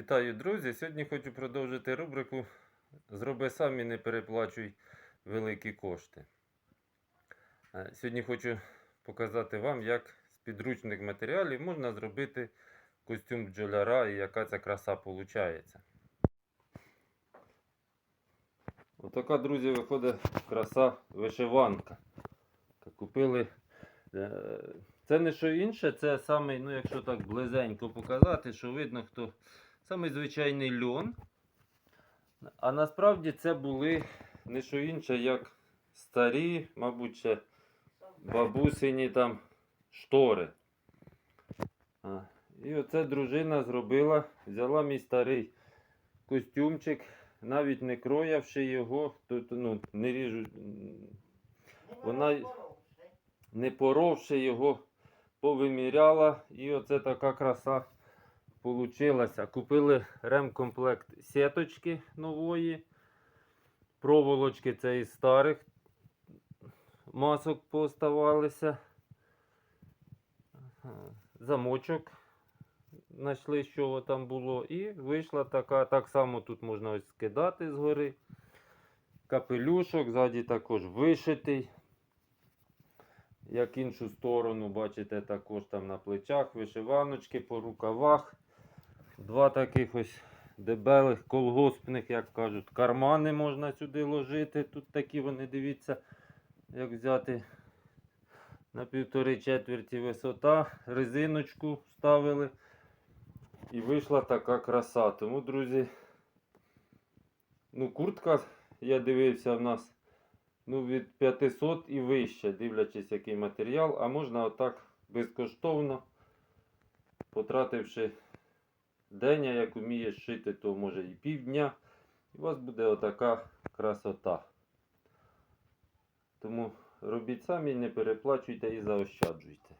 Вітаю, друзі! Сьогодні хочу продовжити рубрику Зроби сам і не переплачуй великі кошти. Е, Сьогодні хочу показати вам, як з підручних матеріалів можна зробити костюм бджоляра і яка ця краса виходить. Отака, друзі, виходить краса вишиванка. Купили. е, Це не що інше, це самий, ну якщо так близенько показати, що видно, хто самий звичайний льон. А насправді це були не що інше, як старі, мабуть, ще бабусині там штори. А, І оце дружина зробила, взяла мій старий костюмчик, навіть не кроявши його, тут, ну, не ріжу, Вона- не поровши його, повиміряла, і оце така краса получилася. Купили ремкомплект сіточки нової, проволочки це із старих масок поставалися. Замочок знайшли, що там було, і вийшла така, так само тут можна ось скидати згори. Капелюшок, ззаді також вишитий. Як іншу сторону, бачите, також там на плечах, вишиваночки по рукавах. Два таких ось дебелих колгоспних, як кажуть, кармани можна сюди ложити. Тут такі вони, дивіться, як взяти на півтори четверті висота. Резиночку ставили. І вийшла така краса. Тому, друзі, ну, куртка, я дивився, в нас ну, від 500 і вище, дивлячись, який матеріал. А можна отак безкоштовно, потративши день, а як вмієш шити, то може і півдня. І у вас буде отака красота. Тому робіть самі, не переплачуйте і заощаджуйте.